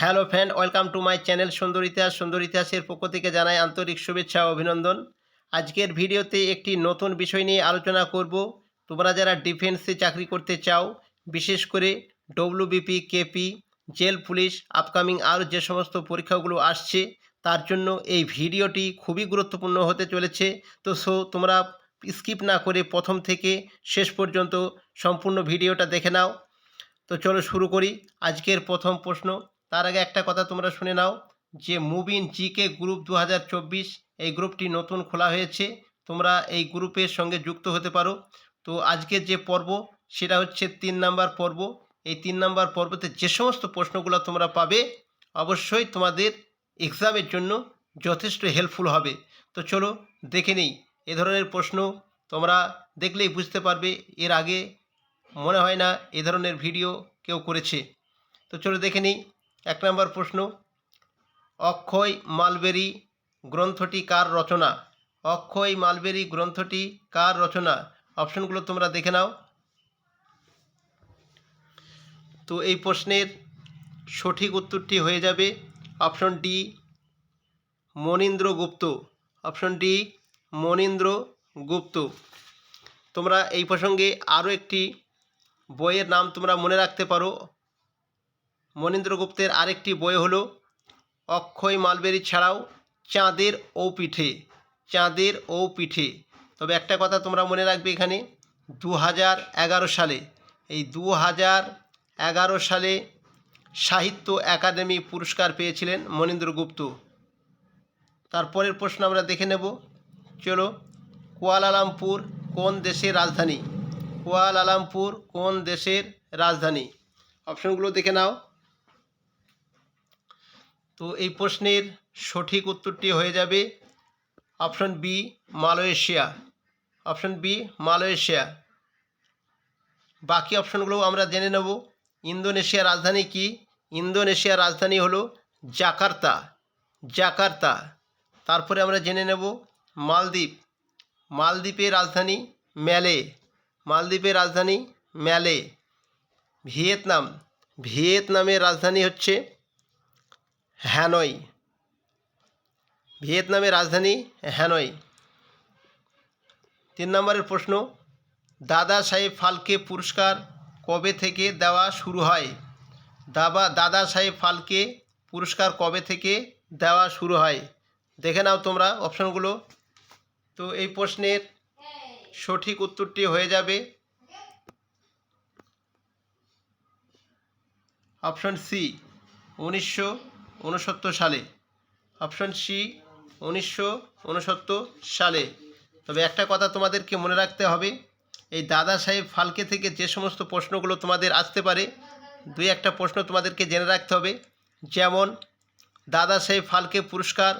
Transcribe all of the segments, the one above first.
Hello friend, welcome to my channel সুন্দর ইতিহাস। সুন্দর ইতিহাসের পক্ষ থেকে জানাই আন্তরিক শুভেচ্ছা অভিনন্দন। আজকের ভিডিওতে একটি নতুন বিষয় নিয়ে আলোচনা করব। তোমরা যারা ডিফেন্সে চাকরি করতে চাও, বিশেষ করে WBP KP jail police, upcoming, আরও যে সমস্ত পরীক্ষাগুলো আসছে, তার জন্য এই ভিডিওটি খুবই গুরুত্বপূর্ণ হতে চলেছে। তো সো, তোমরা স্কিপ না করে প্রথম থেকে শেষ পর্যন্ত সম্পূর্ণ ভিডিওটা দেখে নাও। তো চলো শুরু করি। আজকের প্রথম প্রশ্ন তার আগে একটা কথা তোমরা শুনে নাও, যে মুবিন জিকে গ্রুপ দু হাজার চব্বিশ এই গ্রুপটি নতুন খোলা হয়েছে, তোমরা এই গ্রুপের সঙ্গে যুক্ত হতে পারো। তো আজকের যে পর্ব, সেটা হচ্ছে তিন নাম্বার পর্ব। এই তিন নাম্বার পর্বতে যে সমস্ত প্রশ্নগুলো তোমরা পাবে, অবশ্যই তোমাদের এক্সামের জন্য যথেষ্ট হেল্পফুল হবে। তো চলো দেখে নিই, এ ধরনের প্রশ্ন তোমরা দেখলেই বুঝতে পারবে, এর আগে মনে হয় না এ ধরনের ভিডিও কেউ করেছে। তো চলো দেখে নিই এক নম্বর প্রশ্ন, অক্ষয় মালবেরি গ্রন্থটি কার রচনা? অক্ষয় মালবেরি গ্রন্থটি কার রচনা? অপশনগুলো তোমরা দেখে নাও। তো এই প্রশ্নের সঠিক উত্তরটি হয়ে যাবে option D, Manindra Gupta. Option D, Manindra Gupta. তোমরা এই প্রসঙ্গে আরও একটি বইয়ের নাম তোমরা মনে রাখতে পারো। মনীন্দ্র গুপ্তের আরেকটি বই হল অক্ষয় মালবেরি ছাড়াও চাঁদের ও পিঠে, চাঁদের ও পিঠে। তবে একটা কথা তোমরা মনে রাখবে এখানে দু হাজার এগারো সালে, এই দু হাজার এগারো সালে সাহিত্য একাডেমি পুরস্কার পেয়েছিলেন মনীন্দ্র গুপ্ত। তারপরের প্রশ্ন আমরা দেখে নেব, চলো কুয়ালালামপুর কোন দেশের রাজধানী? কুয়ালালামপুর কোন দেশের রাজধানী? অপশনগুলো দেখে নাও। তো এই প্রশ্নের সঠিক উত্তরটি হয়ে যাবে option B, Malaysia. Option B, Malaysia. বাকি অপশনগুলো আমরা জেনে নেব। ইন্দোনেশিয়ার রাজধানী কি? ইন্দোনেশিয়ার রাজধানী হলো জাকার্তা। জাকার্তা। তারপরে আমরা জেনে নেব মালদ্বীপ। মালদ্বীপের রাজধানী ম্যালে। মালদ্বীপের রাজধানী ম্যালে। ভিয়েতনাম। ভিয়েতনামের রাজধানী হচ্ছে হ্যানয়। ভিয়েতনামের রাজধানী হ্যানয়। তিন নম্বরের প্রশ্ন, দাদা সাহেব ফালকে পুরস্কার কবে থেকে দেওয়া শুরু হয়? দাবা, দাদা সাহেব ফালকে পুরস্কার কবে থেকে দেওয়া শুরু হয়? দেখে নাও তোমরা অপশনগুলো। তো এই প্রশ্নের সঠিক উত্তরটি হয়ে যাবে অপশন সি, উনিশশো উনসত্তর সালে। অপশন সি উনিশশো উনসত্তর সালে। তবে একটা কথা তোমাদেরকে মনে রাখতে হবে, এই দাদা সাহেব ফালকে থেকে যে সমস্ত প্রশ্নগুলো তোমাদের আসতে পারে, দুই একটা প্রশ্ন তোমাদেরকে জেনে রাখতে হবে। যেমন, দাদা সাহেব ফালকে পুরস্কার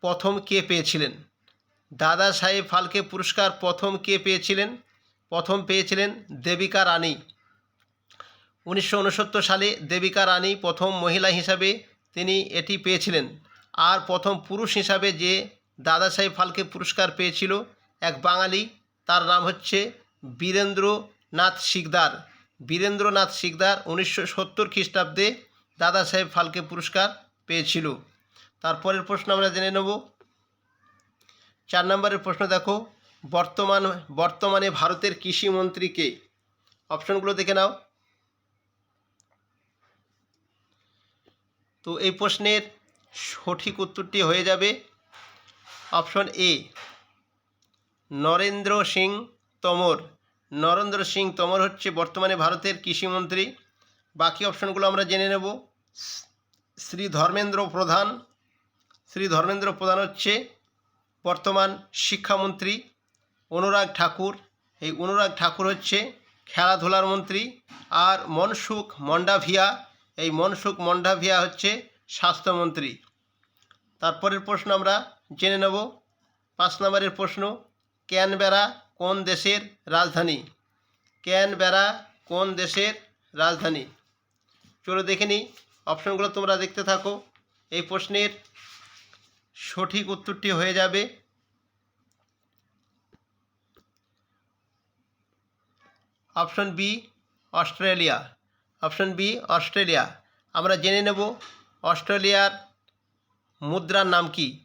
প্রথম কে পেয়েছিলেন? দাদা সাহেব ফালকে পুরস্কার প্রথম কে পেয়েছিলেন? প্রথম পেয়েছিলেন দেবিকা রানী। উনিশশো উনসত্তর সালে দেবিকা রানী প্রথম মহিলা হিসাবে তিনি এটি পেয়েছিলেন। আর প্রথম পুরুষ হিসাবে যে দাদা সাহেব ফালকে পুরস্কার পেয়েছিল এক বাঙালি, তার নাম হচ্ছে বীরেন্দ্রনাথ শিকদার। বীরেন্দ্রনাথ শিকদার উনিশশো সত্তর খ্রিস্টাব্দে দাদা সাহেব ফালকে পুরস্কার পেয়েছিল। তারপরের প্রশ্ন আমরা জেনে নেব। চার নম্বরের প্রশ্ন দেখো, বর্তমান, বর্তমানে ভারতের কৃষিমন্ত্রী কে? অপশনগুলো দেখে নাও। তো এই প্রশ্নের সঠিক উত্তরটি হয়ে যাবে অপশন এ, নরেন্দ্র সিং তোমর। নরেন্দ্র সিং তোমর হচ্ছে বর্তমানে ভারতের কৃষিমন্ত্রী। বাকি অপশনগুলো আমরা জেনে নেব। শ্রী ধর্মেন্দ্র প্রধান। শ্রী ধর্মেন্দ্র প্রধান হচ্ছে বর্তমান শিক্ষামন্ত্রী অনুরাগ ঠাকুর। এই অনুরাগ ঠাকুর হচ্ছে খেলাধুলার মন্ত্রী। আর মনসুখ মন্ডাভিয়া এই মনসুখ মন্ডাভিয়া হচ্ছে স্বাস্থ্যমন্ত্রী। তারপরের প্রশ্ন আমরা জেনে নেব। পাঁচ নম্বরের প্রশ্ন, ক্যানবেরা কোন দেশের রাজধানী? ক্যানবেরা কোন দেশের রাজধানী? চলো দেখে নিই। অপশনগুলো তোমরা দেখতে থাকো। এই প্রশ্নের সঠিক উত্তরটি হয়ে যাবে। Option B, Australia. Option B, Australia. আমরা জেনে নেব অস্ট্রেলিয়ার মুদ্রার নাম কি।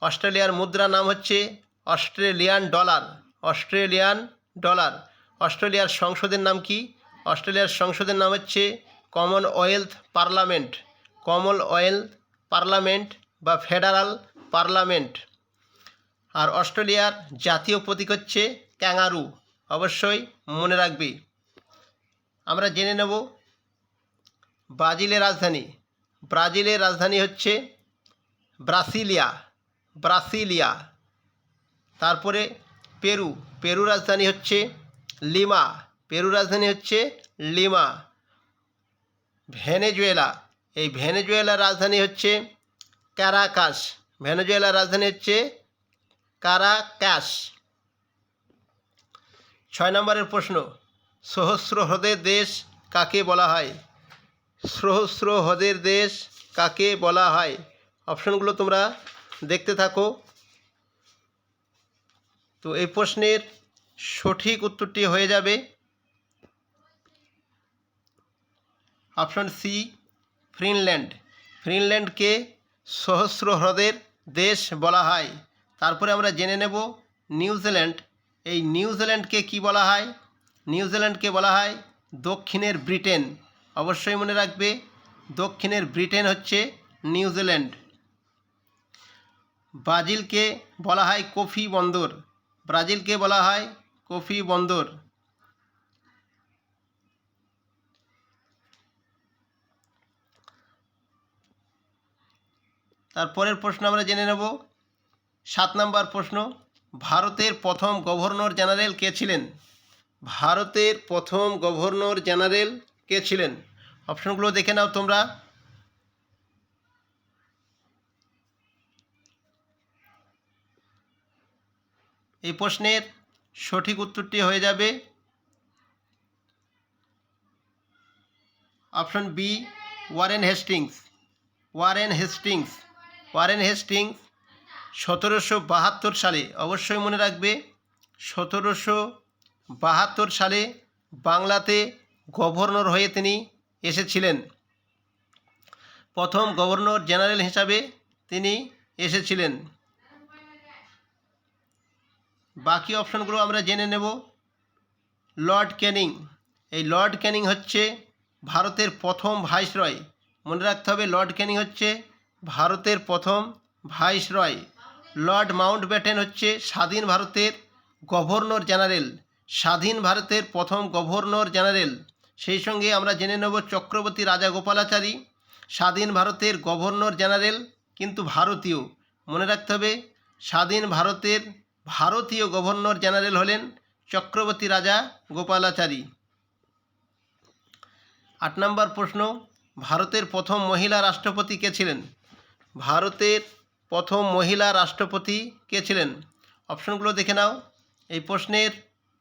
অস্ট্রেলিয়ার মুদ্রার নাম হচ্ছে অস্ট্রেলিয়ান ডলার। Australian dollar. অস্ট্রেলিয়ার সংসদের নাম কি। অস্ট্রেলিয়ার সংসদের নাম হচ্ছে কমনওয়েলথ পার্লামেন্ট। কমনওয়েলথ পার্লামেন্ট বা ফেডারাল পার্লামেন্ট। আর অস্ট্রেলিয়ার জাতীয় প্রতীক হচ্ছে ক্যাঙ্গারু। অবশ্যই মনে রাখবে। আমরা জেনে নেব ব্রাজিলের রাজধানী। ব্রাজিলের রাজধানী হচ্ছে ব্রাসিলিয়া। ব্রাসিলিয়া। তারপরে পেরু। পেরু রাজধানী হচ্ছে লিমা। পেরু রাজধানী হচ্ছে লিমা। ভেনেজুয়েলা। এই ভেনেজুয়েলার রাজধানী হচ্ছে ক্যারাকাস। ভেনেজুয়েলার রাজধানী হচ্ছে কারাকাস ছয় নম্বরের প্রশ্ন, সহস্র হ্রদের দেশ কাকে বলা হয়? সহস্র হ্রদের দেশ কাকে বলা হয়? অপশনগুলো তোমরা দেখতে থাকো। তো এই প্রশ্নের সঠিক উত্তরটি হয়ে যাবে। Option C, Finland. ফিনল্যান্ডকে সহস্র হ্রদের দেশ বলা হয়। তারপরে আমরা জেনে নেব নিউজিল্যান্ড। এই নিউজিল্যান্ডকে কি বলা হয়? নিউজিল্যান্ডকে বলা হয় দক্ষিণের ব্রিটেন। অবশ্যই মনে রাখবে, দক্ষিণের ব্রিটেন হচ্ছে নিউজিল্যান্ড ব্রাজিলকে বলা হয় কফি বন্দর। ব্রাজিলকে বলা হয় কফি বন্দর। তারপরের প্রশ্ন আমরা জেনে নেব। সাত নম্বর প্রশ্ন, ভারতের প্রথম গভর্নর জেনারেল কে ছিলেন? ভারতের প্রথম গভর্নর জেনারেল কে ছিলেন? অপশনগুলো দেখে নাও তোমরা। এই প্রশ্নের সঠিক উত্তরটি হয়ে যাবে। Option B, Warren Hastings. Warren Hastings. Warren Hastings সতেরোশো বাহাত্তর সালে, অবশ্যই মনে রাখবে, সতেরোশো বাহাত্তর সালে বাংলাতে গভর্নর হয়ে তিনি এসেছিলেন। প্রথম গভর্নর জেনারেল হিসাবে তিনি এসেছিলেন। বাকি অপশনগুলো আমরা জেনে নেব। লর্ড ক্যানিং এই লর্ড ক্যানিং হচ্ছে ভারতের প্রথম ভাইসরয়। মনে রাখতে হবে, লর্ড ক্যানিং হচ্ছে ভারতের প্রথম ভাইসরয়। লর্ড মাউন্ট ব্যাটেন হচ্ছে স্বাধীন ভারতের গভর্নর জেনারেল। স্বাধীন ভারতের প্রথম গভর্নর জেনারেল। সেই সঙ্গে আমরা জেনে নেব চক্রবর্তী রাজা গোপালাচারী, স্বাধীন ভারতের গভর্নর জেনারেল কিন্তু ভারতীয়। মনে রাখতে হবে, স্বাধীন ভারতের ভারতীয় গভর্নর জেনারেল হলেন চক্রবর্তী রাজা গোপালাচারী। আট নম্বর প্রশ্ন, ভারতের প্রথম মহিলা রাষ্ট্রপতি কে ছিলেন? ভারতের প্রথম মহিলা রাষ্ট্রপতি কে ছিলেন? অপশনগুলো দেখে নাও। এই প্রশ্নের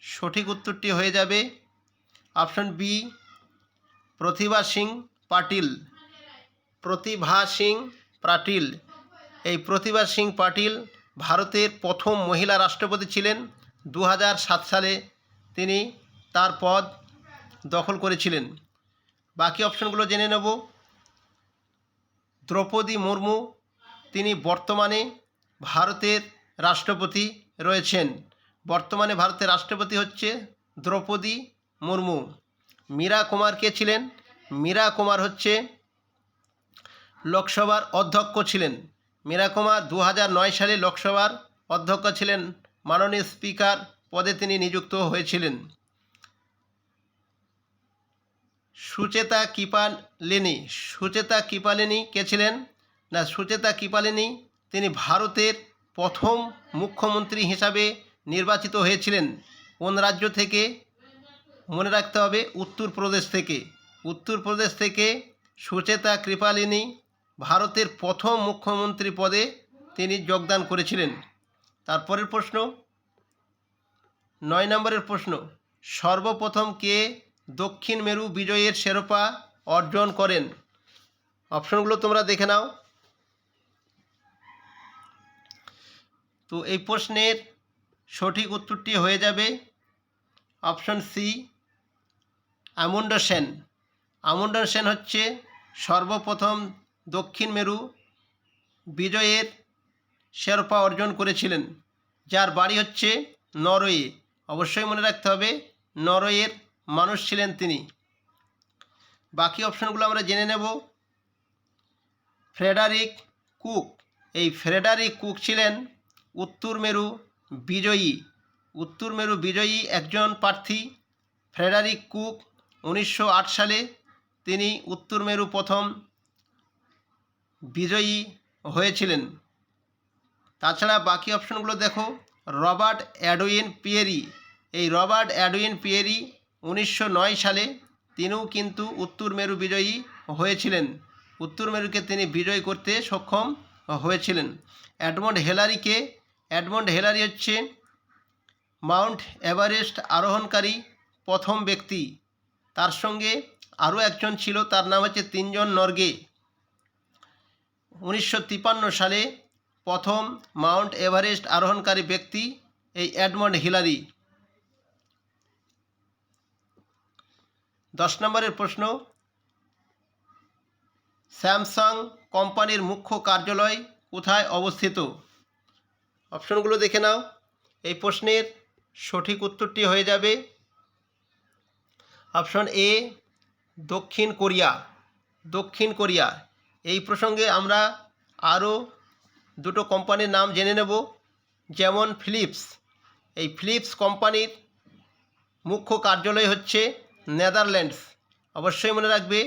সঠিক উত্তরটি হয়ে যাবে অপশন বি, প্রতিভা সিং পাটিল। প্রতিভা সিং পাটিল। এই প্রতিভা সিং পাটিল ভারতের প্রথম মহিলা রাষ্ট্রপতি ছিলেন। দু সালে তিনি তার পদ দখল করেছিলেন। বাকি অপশনগুলো জেনে নেব। দ্রৌপদী মুর্মু, তিনি বর্তমানে ভারতের রাষ্ট্রপতি রয়েছেন। বর্তমানে ভারতের রাষ্ট্রপতি হচ্ছে দ্রৌপদী মুর্মু। মীরা কুমার কে ছিলেন? মীরা কুমার হচ্ছে লোকসভার অধ্যক্ষ ছিলেন। মীরা কুমার দু সালে লোকসভার অধ্যক্ষ ছিলেন। মাননীয় স্পিকার পদে তিনি নিযুক্ত হয়েছিলেন। সুচেতা কিপালিনী। সুচেতা কিপালিনী কে ছিলেন? না, সুচেতা কিপালিনী তিনি ভারতের প্রথম মুখ্যমন্ত্রী হিসাবে নির্বাচিত হয়েছিলেন। কোন রাজ্য থেকে? মনে রাখতে হবে উত্তরপ্রদেশ থেকে। উত্তরপ্রদেশ থেকে সুচেতা কৃপালিনী ভারতের প্রথম মুখ্যমন্ত্রী পদে তিনি যোগদান করেছিলেন। তারপরের প্রশ্ন? নয় নম্বরের প্রশ্ন, সর্বপ্রথম কে দক্ষিণ মেরু বিজয়ের শেরোপা অর্জন করেন? অপশনগুলো তোমরা দেখে নাও। তো এই প্রশ্নের সঠিক উত্তরটি হয়ে যাবে option C Amundsen. Amundsen হচ্ছে সর্বপ্রথম দক্ষিণ মেরু বিজয়ের শেরপা অর্জন করেছিলেন, যার বাড়ি হচ্ছে নরওয়ে। অবশ্যই মনে রাখতে হবে, নরওয়ের মানুষ ছিলেন তিনি। বাকি অপশনগুলো আমরা জেনে নেব। Frederick Cook. এই ফ্রেডারিক কুক ছিলেন উত্তর মেরু বিজয়ী। উত্তর মেরু বিজয়ী একজন প্রার্থী, ফ্রেডারিক কুক উনিশশো আট সালে তিনি উত্তর মেরু প্রথম বিজয়ী হয়েছিলেন। তাছাড়া বাকি অপশনগুলো দেখো। Robert Edwin Peary. এই রবার্ট অ্যাডউইন পিয়েরি উনিশশো নয় সালে তিনিও কিন্তু উত্তর মেরু বিজয়ী হয়েছিলেন। উত্তর মেরুকে তিনি বিজয় করতে সক্ষম হয়েছিলেন। অ্যাডমন্ড হেলারিকে অ্যাডমন্ড হেলারি হচ্ছে মাউন্ট এভারেস্ট আরোহণকারী প্রথম ব্যক্তি। তার সঙ্গে আরও একজন ছিল, তার নাম হচ্ছে তিনজন নর্গে। উনিশশো সালে প্রথম মাউন্ট এভারেস্ট আরোহণকারী ব্যক্তি এই অ্যাডমন্ড হিলারি। দশ নম্বরের প্রশ্ন, স্যামসাং কোম্পানির মুখ্য কার্যালয় কোথায় অবস্থিত? অপশনগুলো দেখে নাও। এই প্রশ্নের সঠিক উত্তরটি হয়ে যাবে অপশন এ, দক্ষিণ কোরিয়া। দক্ষিণ কোরিয়া। এই প্রসঙ্গে আমরা আরও দুটো কোম্পানির নাম জেনে নেব, যেমন ফিলিপস। এই ফিলিপস কোম্পানির মুখ্য কার্যালয় হচ্ছে নেদারল্যান্ডস। অবশ্যই মনে রাখবে,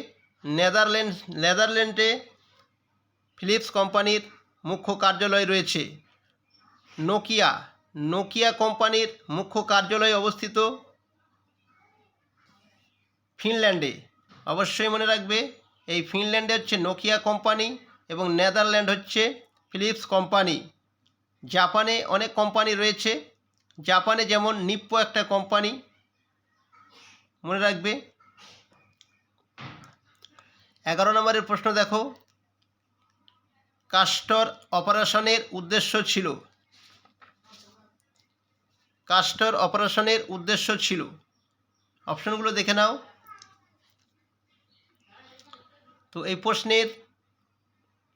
নেদারল্যান্ডস, নেদারল্যান্ডে ফিলিপস কোম্পানির মুখ্য কার্যালয় রয়েছে। নোকিয়া। নোকিয়া কোম্পানির মুখ্য কার্যালয় অবস্থিত ফিনল্যান্ডে। অবশ্যই মনে রাখবে, এই ফিনল্যান্ডে হচ্ছে নোকিয়া কোম্পানি এবং নেদারল্যান্ড হচ্ছে ফিলিপস কোম্পানি। জাপানে অনেক কোম্পানি রয়েছে। জাপানে যেমন নিপ্পো একটা কোম্পানি, মনে রাখবে। এগারো নম্বরের প্রশ্ন দেখো। কাস্টর অপারেশনের উদ্দেশ্য ছিল। কাস্টর অপারেশনের উদ্দেশ্য ছিল। অপশনগুলো দেখে নাও। তো এই প্রশ্নের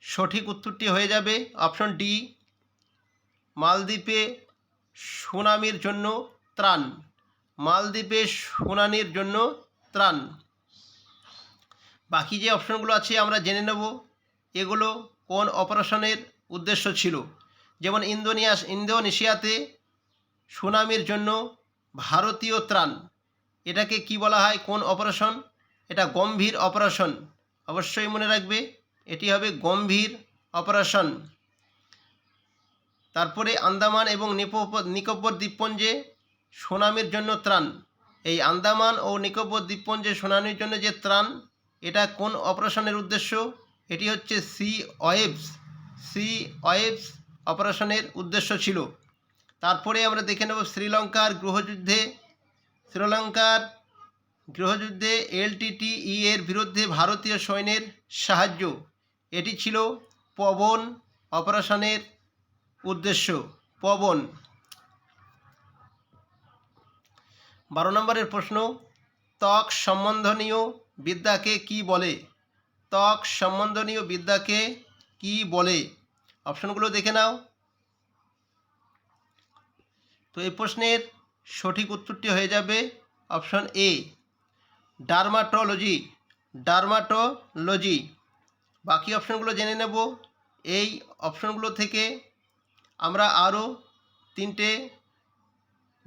সঠিক উত্তরটি হয়ে যাবে অপশন ডি, মালদ্বীপে সুনামির জন্য ত্রাণ। মালদ্বীপে শুনানির জন্য ত্রাণ। বাকি যে অপশনগুলো আছে আমরা জেনে নেব, এগুলো কোন অপারেশনের উদ্দেশ্য ছিল? যেমন ইন্দোনিয়াস ইন্দোনেশিয়াতে সুনামির জন্য ভারতীয় ত্রাণ। এটাকে কি বলা হয়? কোন অপারেশন? এটা গম্ভীর অপারেশন। অবশ্যই মনে রাখবে, এটি হবে গম্ভীর অপারেশন। তারপরে আন্দামান এবং নিকোবর দ্বীপপুঞ্জে সুনামির জন্য ত্রাণ। এই আন্দামান ও নিকোবর দ্বীপপুঞ্জে সুনামির জন্য যে ত্রাণ, এটা কোন অপারেশনের উদ্দেশ্য? এটি হচ্ছে সি ওয়েবস সি ওয়েবস অপারেশনের উদ্দেশ্য ছিল। তারপরে আমরা দেখে নেব শ্রীলঙ্কার গৃহযুদ্ধে। শ্রীলঙ্কার গৃহযুদ্ধে এলটিটিই এর বিরুদ্ধে ভারতীয় সৈন্যের সাহায্য। এটি ছিল পবন অপারেশনের উদ্দেশ্য। পবন। বারো নম্বরের প্রশ্ন, ত্বক সম্বন্ধনীয় বিদ্যাকে কি বলে? ত্বক সম্বন্ধনীয় বিদ্যাকে কি বলে? অপশনগুলো দেখে নাও। তো এই প্রশ্নের সঠিক উত্তরটি হয়ে যাবে অপশন এ। Dermatology dermatology. বাকি অপশনগুলো জেনে নেব। এই অপশনগুলো থেকে আমরা আরও তিনটে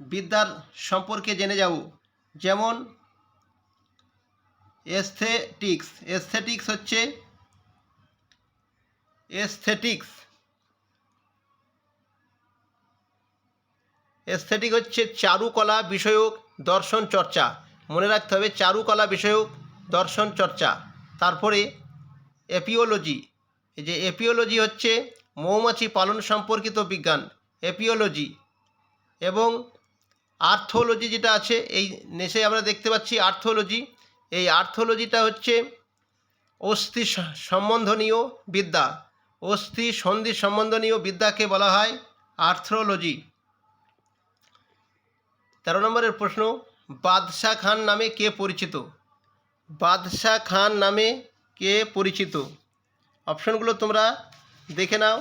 বিদ্যার সম্পর্কে জেনে যাব। যেমন এস্থেটিক্স এস্থেটিক্স হচ্ছে এস্থেটিক্স এস্থেটিক হচ্ছে চারুকলা বিষয়ক দর্শন চর্চা। মনে রাখতে হবে চারুকলা বিষয়ক দর্শন চর্চা। তারপরে এপিওলজি। এই যে এপিওলজি হচ্ছে মৌমাছি পালন সম্পর্কিত বিজ্ঞান, এপিওলজি। এবং আর্থোলজি যেটা আছে, এই নেশে আমরা দেখতে পাচ্ছি আর্থোলজি। এই আর্থোলজিটা হচ্ছে অস্থি সম্বন্ধনীয় বিদ্যা। অস্থি সন্ধি সম্বন্ধনীয় বিদ্যাকে বলা হয় আর্থ্রোলজি তেরো নম্বরের প্রশ্ন বাদশাহ খান নামে কে পরিচিত? বাদশাহ খান নামে কে পরিচিত? অপশনগুলো তোমরা দেখে নাও।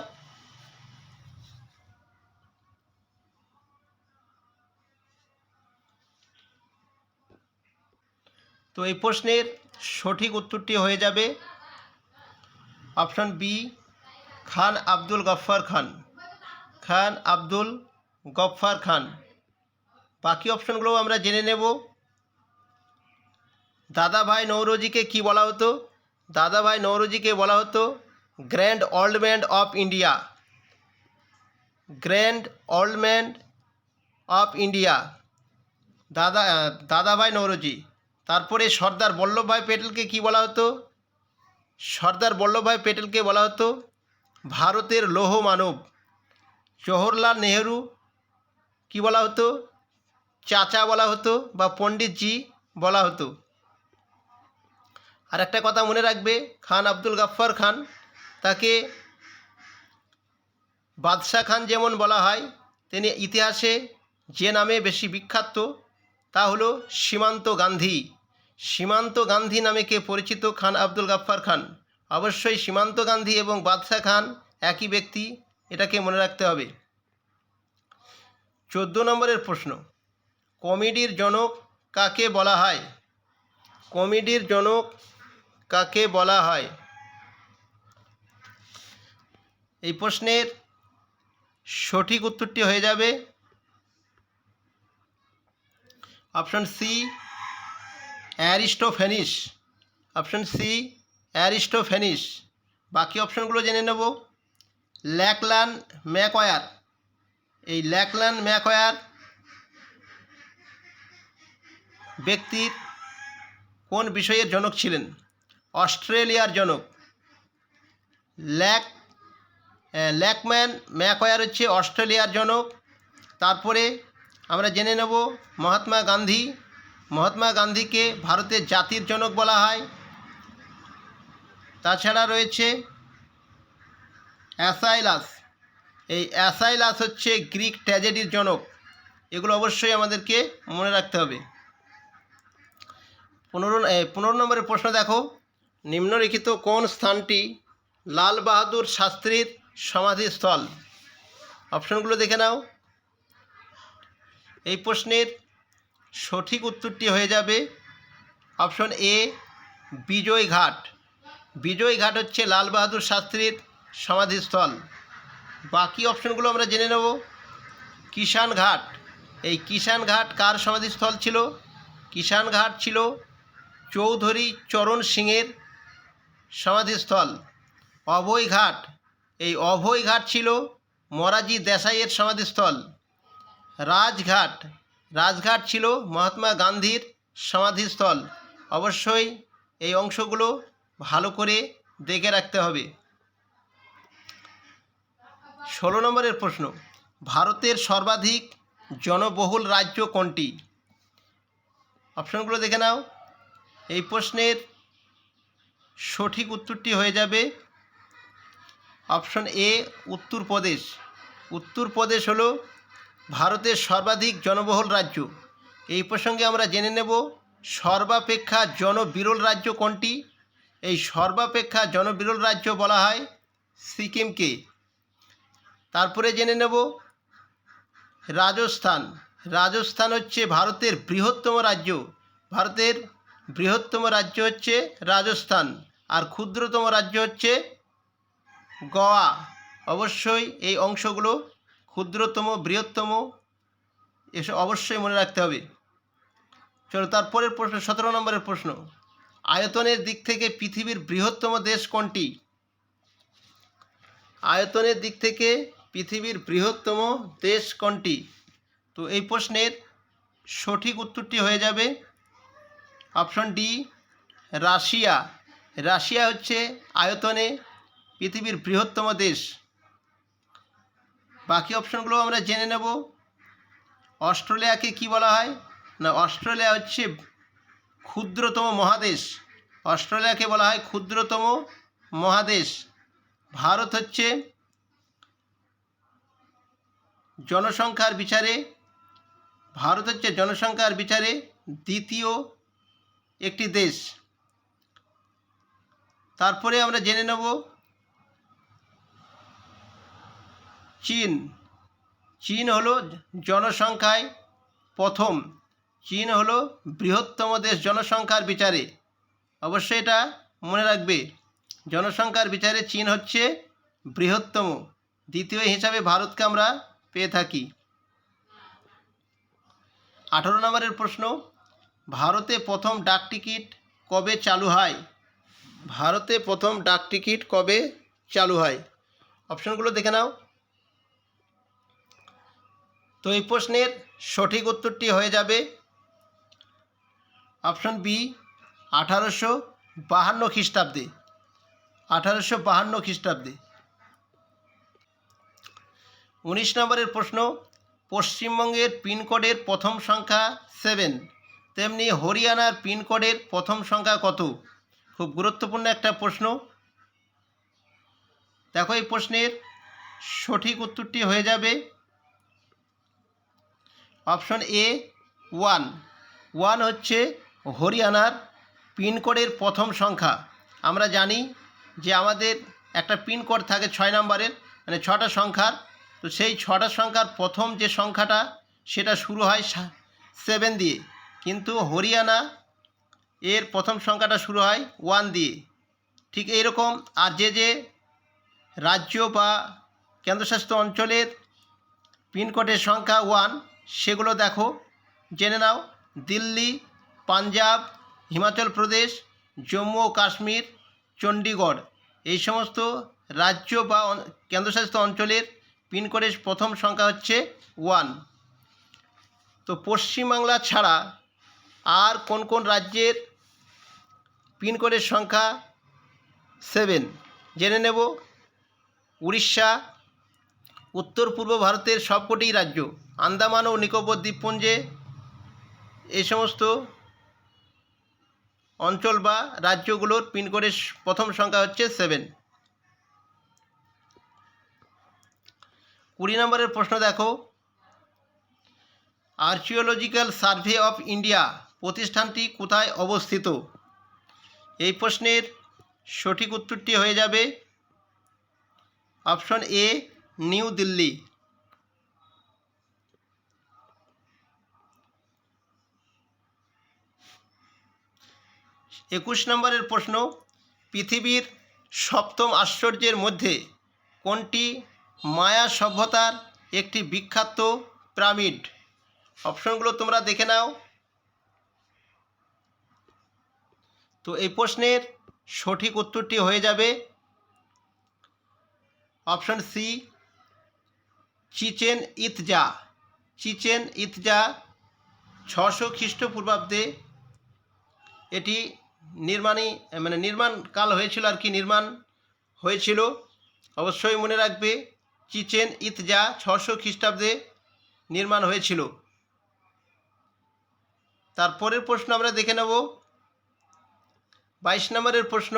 তো এই প্রশ্নের সঠিক উত্তরটি হয়ে যাবে অপশন বি, খান আব্দুল গফ্ফার খান। খান আব্দুল গফ্ফার খান। বাকি অপশনগুলো আমরা জেনে নেব। দাদাভাই নৌরোজিকে কি বলা হতো? দাদাভাই নৌরোজিকে বলা হতো, grand old man of India. Grand old man of India. Dada Dadabhai Naoroji. তারপরে সর্দার বল্লভভাই প্যাটেলকে কি বলা হতো? সর্দার বল্লভভাই প্যাটেলকে বলা হতো, ভারতের লৌহ মানব। জওহরলাল নেহেরু কি বলা হতো? চাচা বলা হতো বা পণ্ডিতজি বলা হতো। আর একটা কথা মনে রাখবে, খান আব্দুল গাফফার খান, তাকে বাদশাহ খান যেমন বলা হয়, তিনি ইতিহাসে যে নামে বেশি বিখ্যাত, তা হলো সীমান্ত গান্ধী। সীমান্ত গান্ধী নামে কে পরিচিত খান আব্দুল গাফফার খান? অবশ্যই সীমান্ত গান্ধী এবং বাদশাহ খান একই ব্যক্তি, এটাকে মনে রাখতে হবে। চোদ্দ নম্বরের প্রশ্ন। কমেডির জনক কাকে বলা হয়? কমেডির জনক কাকে বলা হয়? এই প্রশ্নের সঠিক উত্তরটি হয়ে যাবে। Option C Aristophanes. Option C Aristophanes. বাকি অপশনগুলো জেনে নেব। ল্যাকলান ম্যাকওয়ার এই ল্যাকলান ম্যাকওয়ার ব্যক্তির কোন বিষয়ের জনক ছিলেন? অস্ট্রেলিয়ার জনক। ল্যাক ল্যাকম্যান ম্যাকওয়ার হচ্ছে অস্ট্রেলিয়ার জনক। তারপরে আমরা জেনে নেব মহাত্মা গান্ধী। মহাত্মা গান্ধীকে ভারতের জাতির জনক বলা হয়। তাছাড়া রয়েছে অ্যাসাইলাস। এই অ্যাসাইলাস হচ্ছে গ্রিক ট্র্যাজেডির জনক। এগুলো অবশ্যই আমাদেরকে মনে রাখতে হবে। পনেরো পনেরো নম্বরের প্রশ্ন দেখো। নিম্নলিখিত কোন স্থানটি লাল বাহাদুর শাস্ত্রীর সমাধিস্থল? অপশনগুলো দেখে নাও। এই প্রশ্নের সঠিক উত্তরটি হয়ে যাবে অপশন এ, বিজয় ঘাট। বিজয় ঘাট হচ্ছে লাল বাহাদুর শাস্ত্রীর সমাধিস্থল। বাকি অপশনগুলো আমরা জেনে নেব। কিষান ঘাট। এই কিষান ঘাট কার সমাধিস্থল ছিল? কিষান ঘাট ছিল চৌধুরী চরণ সিংয়ের সমাধিস্থল। অভয়ঘাট। এই অভয়ঘাট ছিল মরাজি দেশাইয়ের সমাধিস্থল। রাজঘাট। রাজঘাট ছিল মহাত্মা গান্ধীর সমাধিস্থল। অবশ্যই এই অংশগুলো ভালো করে দেখে রাখতে হবে। ষোলো নম্বরের প্রশ্ন, ভারতের সর্বাধিক জনবহুল রাজ্য কোনটি? অপশনগুলো দেখে নাও। এই প্রশ্নের সঠিক উত্তরটি হয়ে যাবে অপশন এ উত্তরপ্রদেশ উত্তরপ্রদেশ হলো ভারতের সর্বাধিক জনবহুল রাজ্য। এই প্রসঙ্গে আমরা জেনে নেব সর্বাপেক্ষা জনবিরল রাজ্য কোনটি? এই সর্বাপেক্ষা জনবিরল রাজ্য বলা হয় সিকিমকে। তারপরে জেনে নেব রাজস্থান। রাজস্থান হচ্ছে ভারতের বৃহত্তম রাজ্য। ভারতের বৃহত্তম রাজ্য হচ্ছে রাজস্থান, আর ক্ষুদ্রতম রাজ্য হচ্ছে গোয়া। অবশ্যই এই অংশগুলো ক্ষুদ্রতম, বৃহত্তম, এসব অবশ্যই মনে রাখতে হবে। চলো তারপরের প্রশ্ন, সতেরো নম্বরের প্রশ্ন। আয়তনের দিক থেকে পৃথিবীর বৃহত্তম দেশ কোনটি? আয়তনের দিক থেকে পৃথিবীর বৃহত্তম দেশ কোনটি? তো এই প্রশ্নের সঠিক উত্তরটি হয়ে যাবে অপশন ডি, রাশিয়া। রাশিয়া হচ্ছে আয়তনে পৃথিবীর বৃহত্তম দেশ। বাকি অপশনগুলো আমরা জেনে নেব। অস্ট্রেলিয়াকে কি বলা হয়? না, অস্ট্রেলিয়া হচ্ছে ক্ষুদ্রতম মহাদেশ। অস্ট্রেলিয়াকে বলা হয় ক্ষুদ্রতম মহাদেশ। ভারত হচ্ছে জনসংখ্যার বিচারে, ভারত হচ্ছে জনসংখ্যার বিচারে দ্বিতীয় একটি দেশ। তারপরে আমরা জেনে নেব চীন। চীন হলো জনসংখ্যায় প্রথম। চীন হলো বৃহত্তম দেশ জনসংখ্যার বিচারে। অবশ্যই এটা মনে রাখবে, জনসংখ্যার বিচারে চীন হচ্ছে বৃহত্তম, দ্বিতীয় হিসাবে ভারতকে আমরা পেয়ে থাকি। আঠারো নম্বরের প্রশ্ন ভারতে প্রথম ডাক টিকিট কবে চালু হয়? ভারতে প্রথম ডাক টিকিট কবে চালু হয়? অপশনগুলো দেখে নাও। তো এই প্রশ্নের সঠিক উত্তরটি হয়ে যাবে অপশন বি, আঠারোশো বাহান্ন খ্রিস্টাব্দে। আঠারোশো বাহান্ন খ্রিস্টাব্দে। উনিশ নম্বরের প্রশ্ন, পশ্চিমবঙ্গের পিনকোডের প্রথম সংখ্যা সেভেন তেমনি হরিয়ানার পিনকোডের প্রথম সংখ্যা কত? খুব গুরুত্বপূর্ণ একটা প্রশ্ন। দেখো এই প্রশ্নের সঠিক উত্তরটি হয়ে যাবে। অপশন এ, ওয়ান। ওয়ান হচ্ছে হরিয়ানার পিনকোডের প্রথম সংখ্যা। আমরা জানি যে আমাদের একটা পিনকোড থাকে ছয় নম্বরের মানে ছটা সংখ্যার। তো সেই ছটা সংখ্যার প্রথম যে সংখ্যাটা, সেটা শুরু হয় সেভেন দিয়ে। কিন্তু হরিয়ানা এর প্রথম সংখ্যাটা শুরু হয় ওয়ান দিয়ে। ঠিক এইরকম আর যে যে রাজ্য বা কেন্দ্রশাসিত অঞ্চলের পিনকোডের সংখ্যা ওয়ান, সেগুলো দেখো। জেনে নাও, দিল্লি, পাঞ্জাব, হিমাচল প্রদেশ, জম্মু ও কাশ্মীর, চণ্ডীগড়। এই সমস্ত রাজ্য বা কেন্দ্রশাসিত অঞ্চলের পিনকোডের প্রথম সংখ্যা হচ্ছে ওয়ান। তো পশ্চিমবাংলা ছাড়া আর কোন কোন রাজ্যের পিনকোডের সংখ্যা সেভেন? জেনে নেব। উড়িষ্যা, উত্তর পূর্ব ভারতের সবকটি রাজ্য, আন্দামান ও নিকোবর দ্বীপপুঞ্জে এই সমস্ত অঞ্চল বা রাজ্যগুলোর পিনকোডের প্রথম সংখ্যা হচ্ছে সেভেন। কুড়ি নম্বরের প্রশ্ন দেখো। আর্চিওলজিক্যাল সার্ভে অফ ইন্ডিয়া প্রতিষ্ঠানটি কোথায় অবস্থিত? এই প্রশ্নের সঠিক উত্তরটি হয়ে যাবে অপশন এ, নিউ দিল্লি। একুশ নম্বরের প্রশ্ন, পৃথিবীর সপ্তম আশ্চর্যের মধ্যে কোনটি মায়া সভ্যতার একটি বিখ্যাত পিরামিড? অপশনগুলো তোমরা দেখে নাও। তো এই প্রশ্নের সঠিক উত্তরটি হয়ে যাবে option C, Chichen Itza. Chichen Itza ছশো খ্রিস্টপূর্বাব্দে এটি নির্মাণই মানে নির্মাণ কাল হয়েছিল আর কি, নির্মাণ হয়েছিল। অবশ্যই মনে রাখবে, চিচেন ইতজা ছশো খ্রিস্টাব্দে নির্মাণ হয়েছিল। তারপরের প্রশ্ন আমরা দেখে নেব। বাইশ নম্বরের প্রশ্ন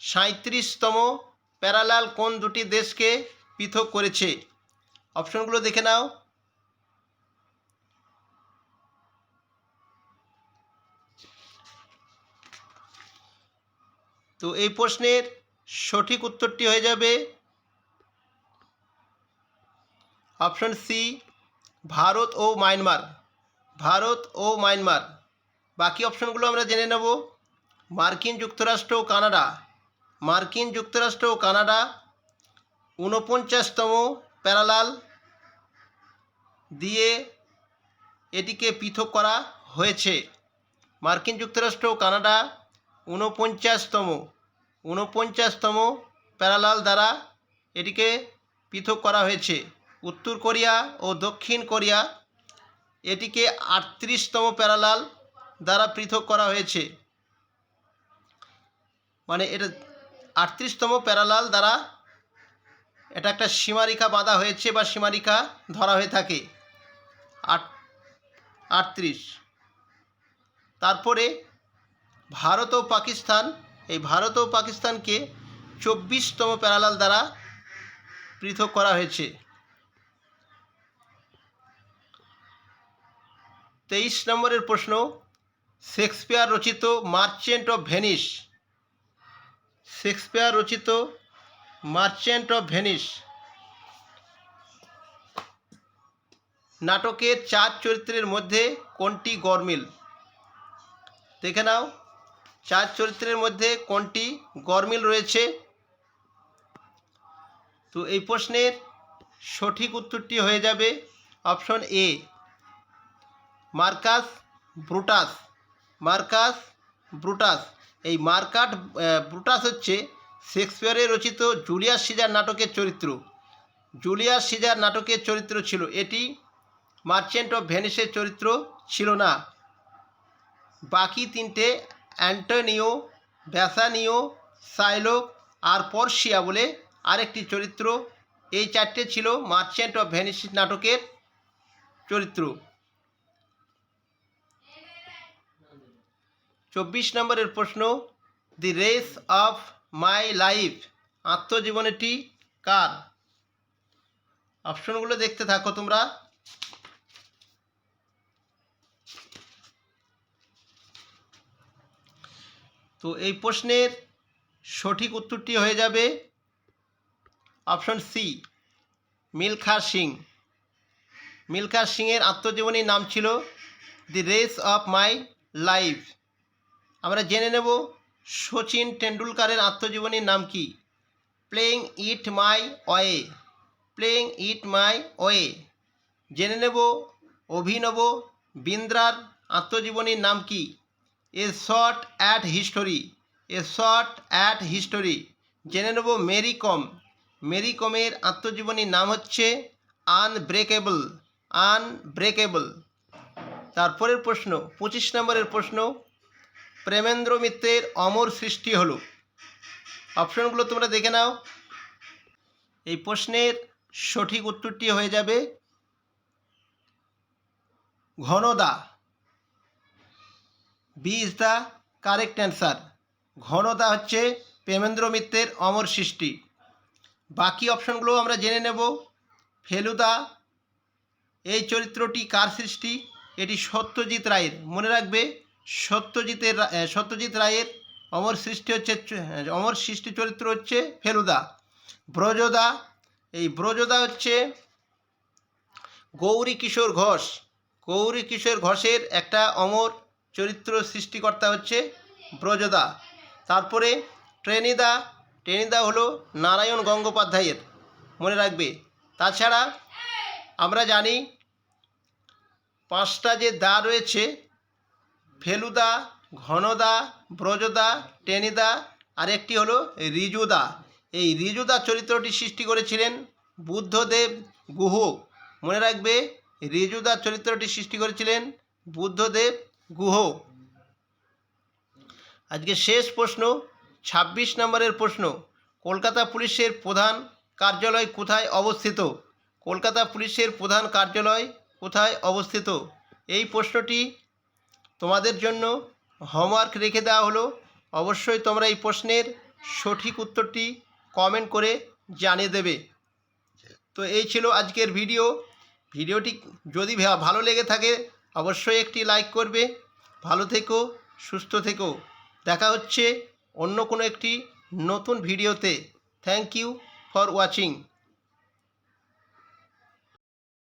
সাঁত্রিশতম প্যারালাল কোন দুটি দেশকে পৃথক করেছে? অপশনগুলো দেখে নাও। তো এই প্রশ্নের সঠিক উত্তরটি হয়ে যাবে অপশন সি, ভারত ও মায়ানমার। ভারত ও মায়ানমার। বাকি অপশনগুলো আমরা জেনে নেব। মার্কিন যুক্তরাষ্ট্র ও কানাডা। মার্কিন যুক্তরাষ্ট্র ও কানাডা ঊনপঞ্চাশতম প্যারালাল দিয়ে এটিকে পৃথক করা হয়েছে। মার্কিন যুক্তরাষ্ট্র ও কানাডা ঊনপঞ্চাশতম ঊনপঞ্চাশতম প্যারালাল দ্বারা এটিকে পৃথক করা হয়েছে। উত্তর কোরিয়া ও দক্ষিণ কোরিয়া এটিকে আটত্রিশতম প্যারালাল দ্বারা পৃথক করা হয়েছে। মানে এটা আটত্রিশতম প্যারালাল দ্বারা এটা একটা সীমারেখা বাঁধা হয়েছে বা সীমারেখা ধরা হয়ে থাকে। আট, আটত্রিশ। তারপরে ভারত ও পাকিস্তান, এই ভারত ও পাকিস্তানকে চব্বিশতম প্যারালাল দ্বারা পৃথক করা হয়েছে। তেইশ নম্বরের প্রশ্ন, শেক্সপিয়ার রচিত মার্চেন্ট অফ ভেনিস শেক্সপিয়ার রচিত মার্চেন্ট অফ ভেনিস। নাটকের চার চরিত্রের মধ্যে কোনটি গরমিল? দেখে নাও চার চরিত্রের মধ্যে কোনটি গরমিল রয়েছে? তো এই প্রশ্নের সঠিক উত্তরটি হয়ে যাবে option A, Marcus Brutus. Marcus Brutus. এই মার্কাট ব্রুটাস হচ্ছে শেক্সপিয়ারের রচিত জুলিয়াস সিজার নাটকের চরিত্র। জুলিয়াস সিজার নাটকের চরিত্র ছিল, এটি মার্চেন্ট অফ ভেনিসের চরিত্র ছিল না। বাকি তিনটে অ্যান্টনিও ব্যাসানিও সাইলোক আর পর্শিয়া বলে আরেকটি চরিত্র। এই চারটে ছিল মার্চেন্ট অফ ভেনিস নাটকের চরিত্র। চব্বিশ নম্বরের প্রশ্ন The Race of My Life আত্মজীবনীটি কার? অপশনগুলো দেখতে থাকো তোমরা। তো এই প্রশ্নের সঠিক উত্তরটি হয়ে যাবে অপশন সি মিলখা সিং মিলখা সিংয়ের আত্মজীবনীর নাম ছিল The Race of My Life আমরা জেনে নেব সচিন টেন্ডুলকারের আত্মজীবনীর নাম কি? Playing It My Way Playing It My Way জেনে নেব অভিনব বিন্দ্রার আত্মজীবনীর নাম কি? A Shot at History A Shot at History জেনে নেব মেরি কম। মেরি কমের আত্মজীবনীর নাম হচ্ছে আনব্রেকেবল আনব্রেকেবল তারপরের প্রশ্ন, পঁচিশ নম্বরের প্রশ্ন প্রেমেন্দ্র মিত্রের অমর সৃষ্টি হলো। অপশনগুলো তোমরা দেখে নাও। এই প্রশ্নের সঠিক উত্তরটি হয়ে যাবে Ghanada. B is the correct answer Ghanada হচ্ছে প্রেমেন্দ্র মিত্রের অমর সৃষ্টি। বাকি অপশনগুলো আমরা জেনে নেব। ফেলুদা, এই চরিত্রটি কার সৃষ্টি? এটি সত্যজিৎ রায়ের। মনে রাখবে সত্যজিতের সত্যজিৎ রায়ের অমর সৃষ্টি হচ্ছে অমর সৃষ্টি চরিত্র হচ্ছে ফেলুদা। ব্রজদা, এই ব্রজদা হচ্ছে গৌরী কিশোর ঘোষ। গৌরী কিশোর ঘোষের একটা অমর চরিত্র সৃষ্টিকর্তা হচ্ছে ব্রজদা। তারপরে ট্রেনিদা ট্রেনিদা হলো নারায়ণ গঙ্গোপাধ্যায়ের, মনে রাখবে। তাছাড়া আমরা জানি পাঁচটা যে দা রয়েছে ফেলুদা, ঘনদা, ব্রজদা, টেনিদা আর একটি হলো রিজুদা। এই রিজুদা চরিত্রটি সৃষ্টি করেছিলেন বুদ্ধদেব গুহ। মনে রাখবে, রিজুদা চরিত্রটি সৃষ্টি করেছিলেন বুদ্ধদেব গুহ। আজকে শেষ প্রশ্ন ২৬ নম্বরের প্রশ্ন, কলকাতা পুলিশের প্রধান কার্যালয় কোথায় অবস্থিত? কলকাতা পুলিশের প্রধান কার্যালয় কোথায় অবস্থিত? এই প্রশ্নটি তোমাদের জন্য হোমওয়ার্ক রেখে দেওয়া হলো। অবশ্যই তোমরা এই প্রশ্নের সঠিক উত্তরটি কমেন্ট করে জানিয়ে দেবে। তো এই ছিল আজকের ভিডিও ভিডিওটি যদি ভালো লেগে থাকে, অবশ্যই একটি লাইক করবে। ভালো থেকো, সুস্থ থেকো। দেখা হচ্ছে অন্য কোনো একটি নতুন ভিডিওতে থ্যাংক ইউ ফর ওয়াচিং